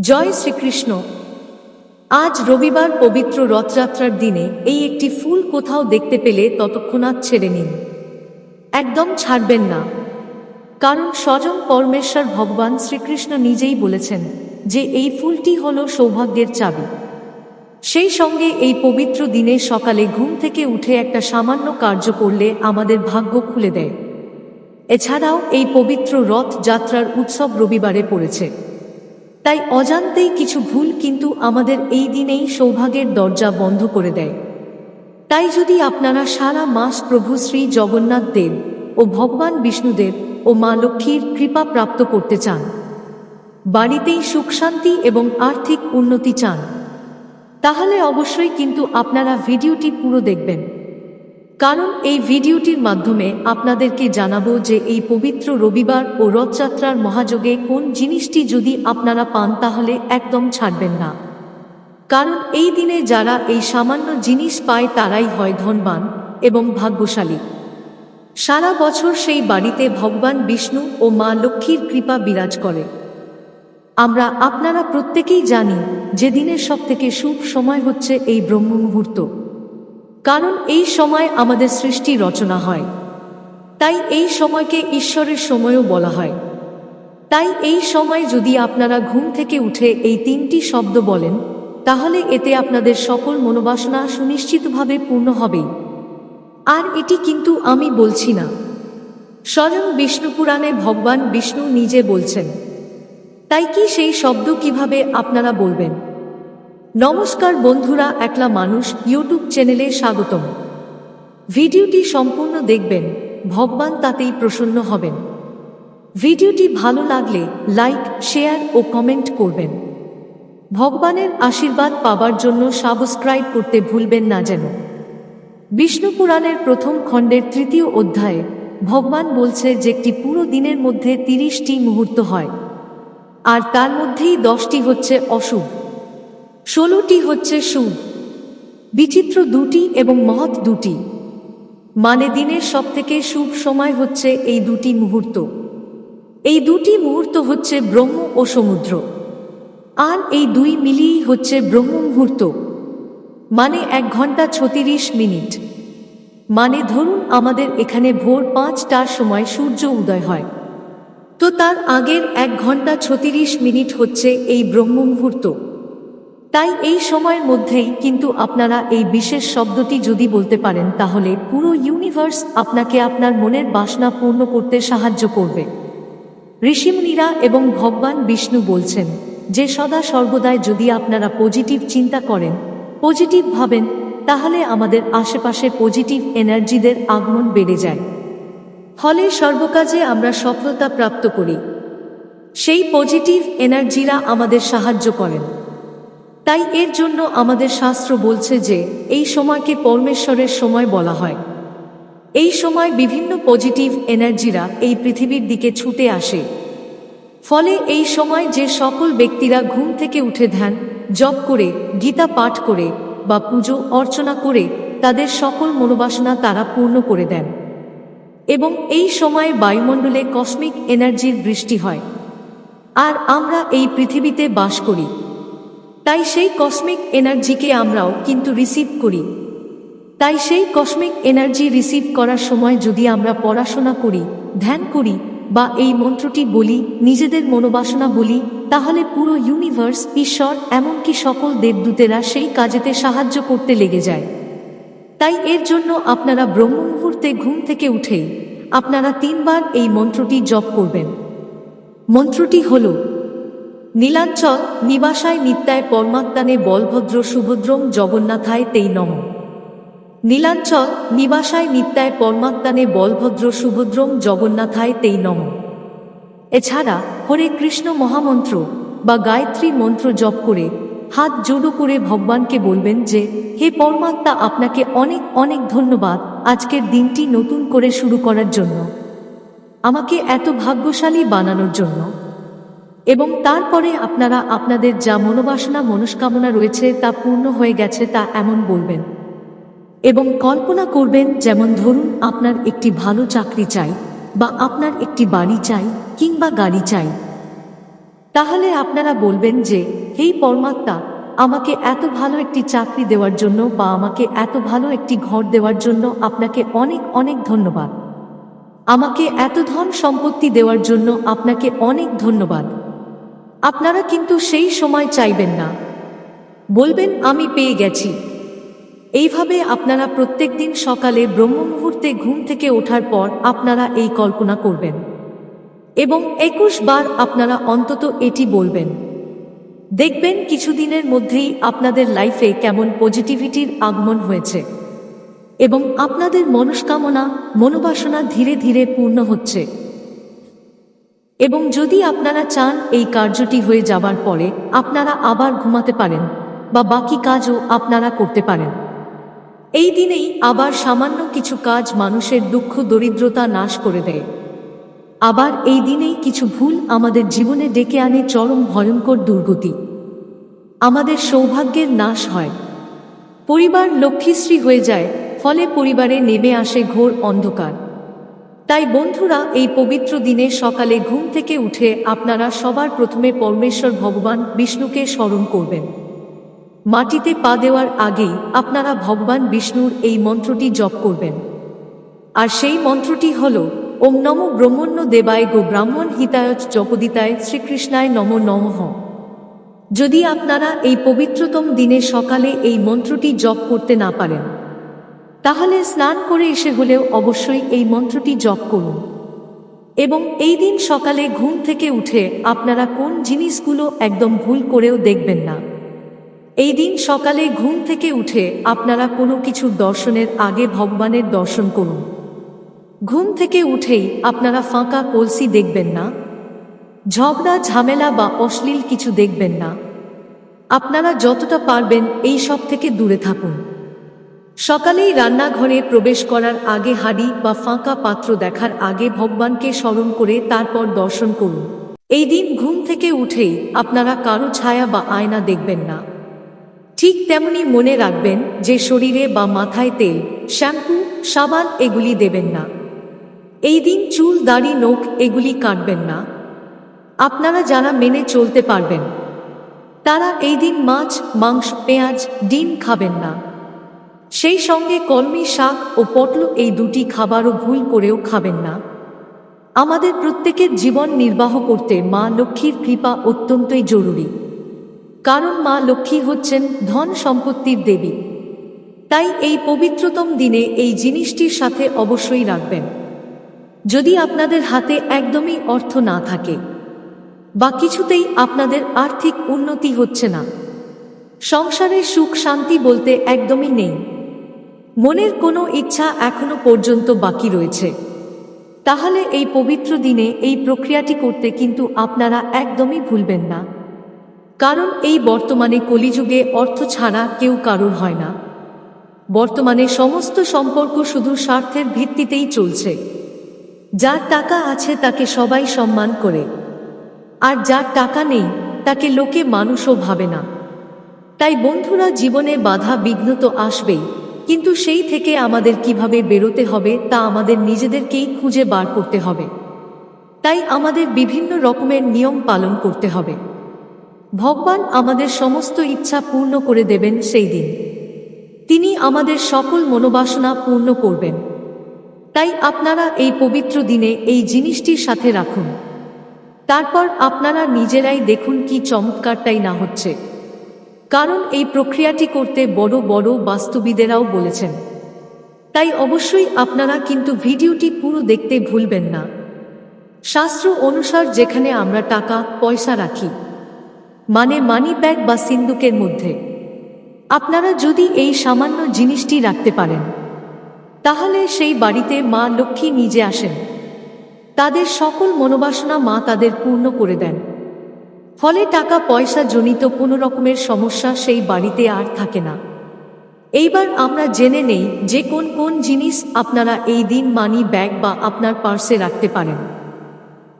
জয় শ্রীকৃষ্ণ। আজ রবিবার পবিত্র রথযাত্রার দিনে এই একটি ফুল কোথাও দেখতে পেলে ততক্ষণাৎ ছেড়ে নিন। একদম ছাড়বেন না। কারণ স্বজন পরমেশ্বর ভগবান শ্রীকৃষ্ণ নিজেই বলেছেন যে এই ফুলটি হল সৌভাগ্যের চাবি। সেই সঙ্গে এই পবিত্র দিনে সকালে ঘুম থেকে উঠে একটা সামান্য কার্য করলে আমাদের ভাগ্য খুলে দেয়। এছাড়াও এই পবিত্র রথ যাত্রার উৎসব রবিবারে পড়েছে। তাই অজান্তেই কিছু ভুল কিন্তু আমাদের এই দিনেই সৌভাগ্যের দরজা বন্ধ করে দেয়। তাই যদি আপনারা সারা মাস প্রভু শ্রী জগন্নাথ দেব ও ভগবান বিষ্ণুদেব ও মা লক্ষ্মীর কৃপা প্রাপ্ত করতে চান, বাড়িতেই সুখ শান্তি এবং আর্থিক উন্নতি চান, তাহলে অবশ্যই কিন্তু আপনারা ভিডিওটি পুরো দেখবেন। কারণ এই ভিডিওটির মাধ্যমে আপনাদেরকে জানাব যে এই পবিত্র রবিবার ও রথযাত্রার মহাযোগে কোন জিনিসটি যদি আপনারা পান তাহলে একদম ছাড়বেন না। কারণ এই দিনে যারা এই সামান্য জিনিস পায় তারাই হয় ধনবান এবং ভাগ্যশালী। সারা বছর সেই বাড়িতে ভগবান বিষ্ণু ও মা লক্ষ্মীর কৃপা বিরাজ করে। আমরা আপনারা প্রত্যেকেই জানি যে দিনের সবথেকে শুভ সময় হচ্ছে এই ব্রহ্ম মুহূর্ত কারণ এই সময় আমাদের সৃষ্টি রচনা হয়। তাই এই সময়কে ঈশ্বরের সময়ও বলা হয়। তাই এই সময় যদি আপনারা ঘুম থেকে উঠে এই তিনটি শব্দ বলেন, তাহলে এতে আপনাদের সকল মনোবাসনা সুনিশ্চিতভাবে পূর্ণ হবেই আর এটি কিন্তু আমি বলছি না। স্বয়ং বিষ্ণু পুরাণে ভগবান বিষ্ণু নিজে বলছেন। তাই কি সেই শব্দ কীভাবে আপনারা বলবেন? নমস্কার বন্ধুরা, একলা মানুষ ইউটিউব চ্যানেলে স্বাগতম। ভিডিওটি সম্পূর্ণ দেখবেন, ভগবান তাতেই প্রসন্ন হবেন। ভিডিওটি ভালো লাগলে লাইক, শেয়ার ও কমেন্ট করবেন। ভগবানের আশীর্বাদ পাবার জন্য সাবস্ক্রাইব করতে ভুলবেন না যেন। বিষ্ণু পুরাণের প্রথম খণ্ডের তৃতীয় অধ্যায়ে ভগবান বলছে যে একটি পুরো দিনের মধ্যে তিরিশটি মুহূর্ত হয়, আর তার মধ্যেই দশটি হচ্ছে অশুভ। ষোলোটি হচ্ছে শুভ বিচিত্র দুটি এবং মহৎ দুটি। মানে দিনের সবথেকে শুভ সময় হচ্ছে এই দুটি মুহূর্ত। এই দুটি মুহূর্ত হচ্ছে ব্রহ্ম ও সমুদ্র। আর এই দুই মিলিয়েই হচ্ছে ব্রহ্ম মুহূর্ত। মানে এক ঘণ্টা ছত্রিশ মিনিট। মানে ধরুন আমাদের এখানে ভোর পাঁচটার সময় সূর্য উদয় হয়। তো তার আগের এক ঘণ্টা ছত্রিশ মিনিট হচ্ছে এই ব্রহ্ম মুহূর্ত। তাই এই সময়ের মধ্যেই কিন্তু আপনারা এই বিশেষ শব্দটি যদি বলতে পারেন, তাহলে পুরো ইউনিভার্স আপনাকে আপনার মনের বাসনা পূর্ণ করতে সাহায্য করবে। ঋষিমুনিরা এবং ভগবান বিষ্ণু বলছেন, যে সদা সর্বদাই যদি আপনারা পজিটিভ চিন্তা করেন পজিটিভ ভাবেন, তাহলে আমাদের আশেপাশে পজিটিভ এনার্জিদের আগমন বেড়ে যায়। ফলে সর্বকাজে আমরা সফলতা প্রাপ্ত করি। সেই পজিটিভ এনার্জিরা আমাদের সাহায্য করেন। তাই এর জন্য আমাদের শাস্ত্র বলছে যে এই সময়কে পরমেশ্বরের সময় বলা হয়। এই সময় বিভিন্ন পজিটিভ এনার্জিরা এই পৃথিবীর দিকে ছুটে আসে। ফলে এই সময় যে সকল ব্যক্তিরা ঘুম থেকে উঠে ধ্যান, জপ করে, গীতা পাঠ করে বা পুজো অর্চনা করে তাদের সকল মনোবাসনা তারা পূর্ণ করে দেন। এবং এই সময়ে বায়ুমণ্ডলে কসমিক এনার্জির বৃষ্টি হয়। আর আমরা এই পৃথিবীতে বাস করি। তাই সেই কসমিক এনার্জিকে আমরাও কিন্তু রিসিভ করি। তাই সেই কসমিক এনার্জি রিসিভ করার সময় যদি আমরা পড়াশোনা করি, ধ্যান করি, বা এই মন্ত্রটি বলি, নিজেদের মনোবাসনা বলি, তাহলে পুরো ইউনিভার্স ঈশ্বর, এমনকি সকল দেবদূতেরা সেই কাজেতে সাহায্য করতে লেগে যায়। তাই এর জন্য আপনারা ব্রহ্ম মুহূর্তে ঘুম থেকে উঠেই আপনারা তিনবার এই মন্ত্রটি জপ করবেন। মন্ত্রটি হল নীলাঞ্চল নিবাসায় নিত্যায় পরমাত্মানে বলভদ্র সুভদ্রম জগন্নাথায় তেই নম। নীলাঞ্চল নিবাসায় নিত্যায় পরমাত্মানে বলভদ্র সুভদ্রম জগন্নাথায় তেই নম। এছাড়া হরে কৃষ্ণ মহামন্ত্র বা গায়ত্রী মন্ত্র জপ করে, হাত জোড়ো করে ভগবানকে বলবেন যে, হে পরমাত্মা, আপনাকে অনেক অনেক ধন্যবাদ আজকের দিনটি নতুন করে শুরু করার জন্য। আমাকে এত ভাগ্যশালী বানানোর জন্য। এবং তারপরে আপনারা আপনাদের যা মনোবাসনা, মনস্কামনা রয়েছে তা পূর্ণ হয়ে গেছে তা এমন বলবেন। এবং কল্পনা করবেন, যেমন ধরুন আপনার একটি ভালো চাকরি চাই বা আপনার একটি বাড়ি চাই কিংবা গাড়ি চাই। তাহলে আপনারা বলবেন যে এই পরমাত্মা, আমাকে এত ভালো একটি চাকরি দেওয়ার জন্য বা আমাকে এত ভালো একটি ঘর দেওয়ার জন্য আপনাকে অনেক অনেক ধন্যবাদ। আমাকে এত ধন সম্পত্তি দেওয়ার জন্য আপনাকে অনেক ধন্যবাদ। আপনারা কিন্তু সেই সময় চাইবেন না। বলবেন, আমি পেয়ে গেছি। এইভাবে আপনারা প্রত্যেক দিন সকালে ব্রহ্ম মুহূর্তে ঘুম থেকে ওঠার পর আপনারা এই কল্পনা করবেন। এবং একুশ বার আপনারা অন্তত এটি বলবেন। দেখবেন, কিছুদিনের মধ্যেই আপনাদের লাইফে কেমন পজিটিভিটির আগমন হয়েছে এবং আপনাদের মনস্কামনা, মনোবাসনা ধীরে ধীরে পূর্ণ হচ্ছে। এবং যদি আপনারা চান এই কার্যটি হয়ে যাবার পরে আপনারা আবার ঘুমাতে পারেন বা বাকি কাজও আপনারা করতে পারেন। এই দিনেই আবার সামান্য কিছু কাজ মানুষের দুঃখ, দরিদ্রতা নাশ করে দেয়। আবার এই দিনেই কিছু ভুল আমাদের জীবনে ডেকে আনে চরম ভয়ঙ্কর দুর্গতি। আমাদের সৌভাগ্যের নাশ হয়। পরিবার লক্ষ্মীশ্রী হয়ে যায়, ফলে পরিবারে নেমে আসে ঘোর অন্ধকার। তাই বন্ধুরা, এই পবিত্র দিনে সকালে ঘুম থেকে উঠে আপনারা সবার প্রথমে পরমেশ্বর ভগবান বিষ্ণুকে স্মরণ করবেন। মাটিতে পা দেওয়ার আগেই আপনারা ভগবান বিষ্ণুর এই মন্ত্রটি জপ করবেন। আর সেই মন্ত্রটি হল, ওম নম ব্রহ্মণ্য দেবায় গো ব্রাহ্মণ হিতায়ত জপদিতায় শ্রীকৃষ্ণায় নম নমঃ। যদি আপনারা এই পবিত্রতম দিনে সকালে এই মন্ত্রটি জপ করতে না পারেন তাহলে স্নান করে এসে হলেও অবশ্যই এই মন্ত্রটি জপ করুন। এবং এই দিন সকালে ঘুম থেকে উঠে আপনারা কোন জিনিসগুলো একদম ভুল করেও দেখবেন না। এই দিন সকালে ঘুম থেকে উঠে আপনারা কোনো কিছুর দর্শনের আগে ভগবানের দর্শন করুন। ঘুম থেকে উঠেই আপনারা ফাঁকা কলসি দেখবেন না। ঝগড়া, ঝামেলা বা অশ্লীল কিছু দেখবেন না। আপনারা যতটা পারবেন এই সব থেকে দূরে থাকুন। সকালেই রান্নাঘরে প্রবেশ করার আগে হাড়ি বা ফাঁকা পাত্র দেখার আগে ভগবানকে স্মরণ করে তারপর দর্শন করুন। এই দিন ঘুম থেকে উঠেই আপনারা কারও ছায়া বা আয়না দেখবেন না। ঠিক তেমনি মনে রাখবেন যে শরীরে বা মাথায় তেল, শ্যাম্পু, সাবান এগুলি দেবেন না। এই দিন চুল, দাড়ি, নোখ এগুলি কাটবেন না। আপনারা যারা মেনে চলতে পারবেন, তারা এই দিন মাছ, মাংস, পেঁয়াজ, ডিম খাবেন না। সেই সঙ্গে কলমি শাক ও পটল এই দুটি খাবারও ভুল করেও খাবেন না। আমাদের প্রত্যেকের জীবন নির্বাহ করতে মা লক্ষ্মীর কৃপা অত্যন্তই জরুরি। কারণ মা লক্ষ্মী হচ্ছেন ধন সম্পত্তির দেবী। তাই এই পবিত্রতম দিনে এই জিনিসটির সাথে অবশ্যই রাখবেন। যদি আপনাদের হাতে একদমই অর্থ না থাকে বা কিছুতেই আপনাদের আর্থিক উন্নতি হচ্ছে না, সংসারে সুখ শান্তি বলতে একদমই নেই। মনের কোনো ইচ্ছা এখনও পর্যন্ত বাকি রয়েছে। তাহলে এই পবিত্র দিনে এই প্রক্রিয়াটি করতে কিন্তু আপনারা একদমই ভুলবেন না। কারণ এই বর্তমানে কলিযুগে অর্থ ছাড়া কেউ কারোর হয় না। বর্তমানে সমস্ত সম্পর্ক শুধু স্বার্থের ভিত্তিতেই চলছে। যার টাকা আছে তাকে সবাই সম্মান করে। আর যার টাকা নেই, তাকে লোকে মানুষও ভাবে না। তাই বন্ধুরা জীবনে বাধা বিঘ্ন তো আসবেই। কিন্তু সেই থেকে আমাদের কীভাবে বেরোতে হবে তা আমাদের নিজেদেরকেই খুঁজে বার করতে হবে। তাই আমাদের বিভিন্ন রকমের নিয়ম পালন করতে হবে। ভগবান আমাদের সমস্ত ইচ্ছা পূর্ণ করে দেবেন সেই দিন। তিনি আমাদের সকল মনোবাসনা পূর্ণ করবেন। তাই আপনারা এই পবিত্র দিনে এই জিনিসটির সাথে রাখুন। তারপর আপনারা নিজেরাই দেখুন কি চমৎকারটাই না হচ্ছে। কারণ এই প্রক্রিয়াটি করতে বড় বড় বাস্তুবিদেরাও বলেছেন। তাই অবশ্যই আপনারা কিন্তু ভিডিওটি পুরো দেখতে ভুলবেন না। শাস্ত্র অনুসার যেখানে আমরা টাকা, পয়সা রাখি মানে মানি ব্যাগ বা সিন্দুকের মধ্যে, আপনারা যদি এই সামান্য জিনিসটি রাখতে পারেন, তাহলে সেই বাড়িতে মা লক্ষ্মী নিজে আসেন। তাদের সকল মনোবাসনা মা তাদের পূর্ণ করে দেন। ফলে টাকা পয়সা জনিত কোনো রকমের সমস্যা সেই বাড়িতে আর থাকে না। এইবার আমরা জেনে নেই যে কোন কোন জিনিস আপনারা এই দিন মানি ব্যাগ বা আপনার পার্সে রাখতে পারেন,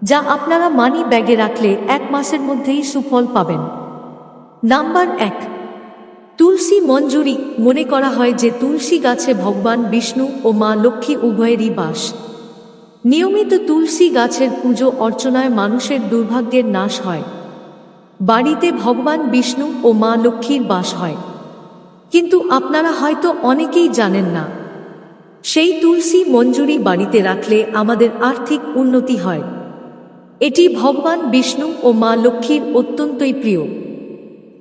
যা আপনারা মানি ব্যাগে রাখলে এক মাসের মধ্যেই সুফল পাবেন। নাম্বার এক, তুলসী মঞ্জুরি। মনে করা হয় যে তুলসী গাছে ভগবান বিষ্ণু ও মা লক্ষ্মী উভয়েরই বাস। নিয়মিত তুলসী গাছের পুজো অর্চনায় মানুষের দুর্ভাগ্যের নাশ হয়। বাড়িতে ভগবান বিষ্ণু ও মা লক্ষ্মীর বাস হয়। কিন্তু আপনারা হয়তো অনেকেই জানেন না, সেই তুলসী মঞ্জুরি বাড়িতে রাখলে আমাদের আর্থিক উন্নতি হয়। এটি ভগবান বিষ্ণু ও মা লক্ষ্মীর অত্যন্তই প্রিয়।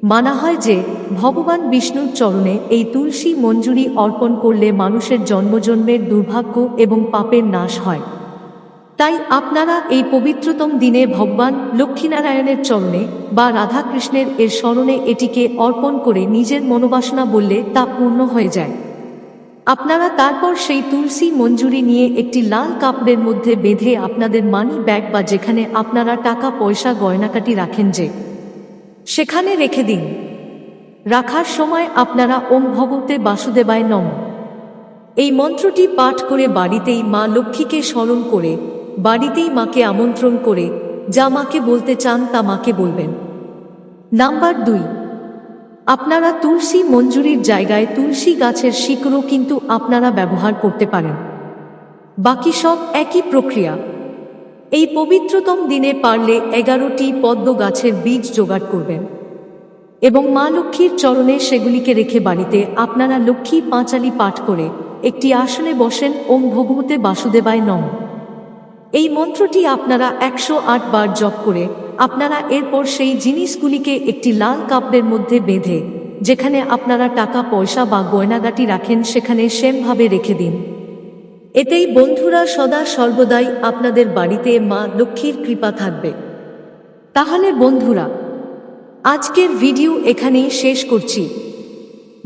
মানা হয় যে, ভগবান বিষ্ণুর চরণে এই তুলসী মঞ্জুরি অর্পণ করলে মানুষের জন্মজন্মের দুর্ভাগ্য এবং পাপের নাশ হয়। তাই আপনারা এই পবিত্রতম দিনে ভগবান লক্ষ্মীনারায়ণের চরণে বা রাধাকৃষ্ণের এর স্মরণে এটিকে অর্পণ করে নিজের মনোবাসনা বললে তা পূর্ণ হয়ে যায়। আপনারা তারপর সেই তুলসী মঞ্জুরি নিয়ে একটি লাল কাপড়ের মধ্যে বেঁধে আপনাদের মানি ব্যাগ বা যেখানে আপনারা টাকা, পয়সা, গয়নাকাটি রাখেন যে, সেখানে রেখে দিন। রাখার সময় আপনারা ওম ভগবতে বাসুদেবায় নম। এই মন্ত্রটি পাঠ করে বাড়িতেই মা লক্ষ্মীকে স্মরণ করে বাড়িতেই মাকে আমন্ত্রণ করে যা মাকে বলতে চান তা মাকে বলবেন। নাম্বার দুই, আপনারা তুলসী মঞ্জুরির জায়গায় তুলসী গাছের শিকড়ও কিন্তু আপনারা ব্যবহার করতে পারেন। বাকি সব একই প্রক্রিয়া। এই পবিত্রতম দিনে পারলে এগারোটি পদ্ম গাছের বীজ জোগাড় করবেন এবং মা লক্ষ্মীর চরণে সেগুলিকে রেখে বাড়িতে আপনারা লক্ষ্মী পাঁচালি পাঠ করে একটি আসনে বসেন ওম ভগবতে বাসুদেবায় নম। এই মন্ত্রটি আপনারা একশো আট বার জপ করে, আপনারা এরপর সেই জিনিসগুলিকে একটি লাল কাপড়ের মধ্যে বেঁধে, যেখানে আপনারা টাকা, পয়সা বা গয়নাগাটি রাখেন সেখানে সেমভাবে রেখে দিন। এতেই বন্ধুরা সদা সর্বদাই আপনাদের বাড়িতে মা লক্ষ্মীর কৃপা থাকবে। তাহলে বন্ধুরা, আজকের ভিডিও এখানেই শেষ করছি।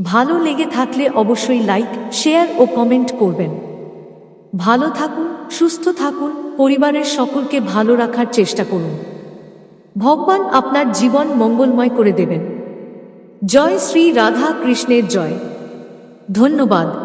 ভালো লেগে থাকলে অবশ্যই লাইক, শেয়ার ও কমেন্ট করবেন। ভালো থাকুন, সুস্থ থাকুন, পরিবারের সকলকে ভালো রাখার চেষ্টা করুন। ভগবান আপনার জীবন মঙ্গলময় করে দেবেন। জয় শ্রী রাধা কৃষ্ণের জয়। ধন্যবাদ।